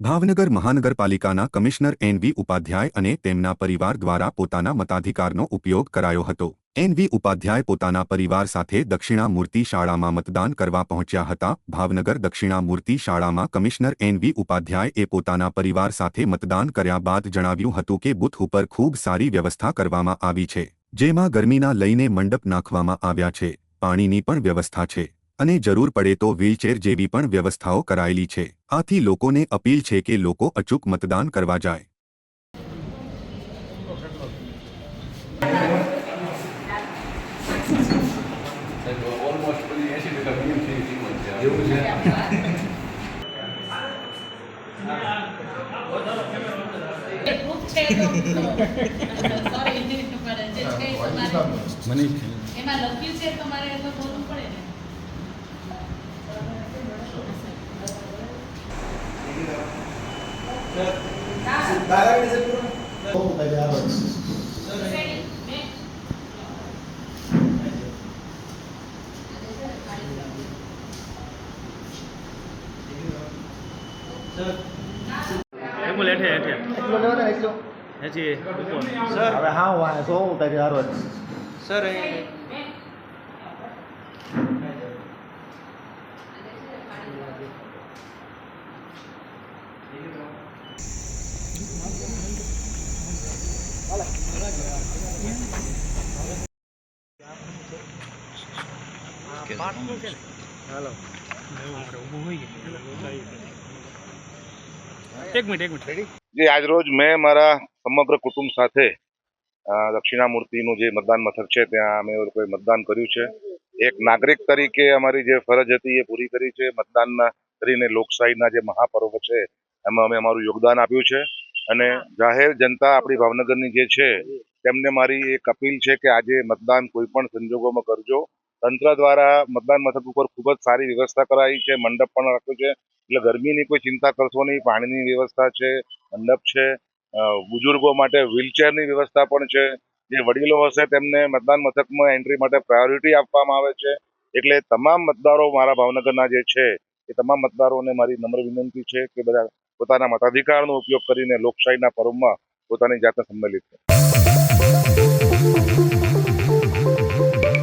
ભાવનગર મહાનગરપાલિકાના commissioner NV Upadhyay અને તેમના પરિવાર દ્વારા પોતાના મતાધિકારનો ઉપયોગ કરાયો હતો. એનવી ઉપાધ્યાય પોતાના પરિવાર સાથે દક્ષિણામૂર્તિ શાળામાં મતદાન કરવા પહોંચ્યા હતા. ભાવનગર દક્ષિણામૂર્તિ શાળામાં કમિશનર એનવી ઉપાધ્યાયએ પોતાના પરિવાર સાથે મતદાન કર્યા બાદ જણાવ્યું હતું કે બૂથ ઉપર ખૂબ સારી વ્યવસ્થા કરવામાં આવી છે, જેમાં ગરમીના લઈને મંડપ નાખવામાં આવ્યા છે, પાણીની પણ વ્યવસ્થા છે. અને જરૂર પડે તો વ્હીલચેર જેવી પણ વ્યવસ્થાઓ કરાયેલી છે. આથી લોકોને અપીલ છે કે લોકો અચૂક મતદાન કરવા જાય. મને એમાં લખ્યું છે તમારે બોલવું પડે ને મેં એમુલ હેઠે હેઠે એટલો લેવાનો એટલો હેચી ઉપર સર હવે હા હું આ સો હું તારી હારો સર હાલો એક મિનિટ મેં મારા સમગ્ર કુટુંબ સાથે દક્ષિણામૂર્તિનું જે મતદાન મથક છે, ત્યાં અમે મતદાન કર્યું છે. એક નાગરિક તરીકે અમારી જે ફરજ હતી એ પૂરી કરી છે. મતદાન કરીને લોકશાહીના જે મહાપર્વ છે એમાં અમે અમારું યોગદાન આપ્યું છે. અને જાહેર જનતા આપણી ભાવનગરની જે છે, તેમને મારી એક અપીલ છે કે આજે મતદાન કોઈ પણ સંજોગોમાં કરજો. તંત્ર દ્વારા મતદાન મથક ઉપર ખૂબ જ સારી વ્યવસ્થા કરાઈ છે, મંડપ પણ રાખ્યો છે. એટલે ગરમીની કોઈ ચિંતા કરશો નહીં, પાણીની વ્યવસ્થા છે, મંડપ છે બુજુર્ગો માટે વ્હીલચેરની વ્યવસ્થા પણ છે. જે વડીલો હશે તેમને મતદાન મથકમાં એન્ટ્રી માટે પ્રાયોરિટી આપવામાં આવે છે. એટલે તમામ મતદારો મારા ભાવનગરના જે છે, એ તમામ મતદારોને મારી નમ્ર વિનંતી છે કે બધા પોતાના મતાધિકારનો ઉપયોગ કરીને લોકશાહીના પર્વમાં પોતાની જાતને સંમેલિત કરે.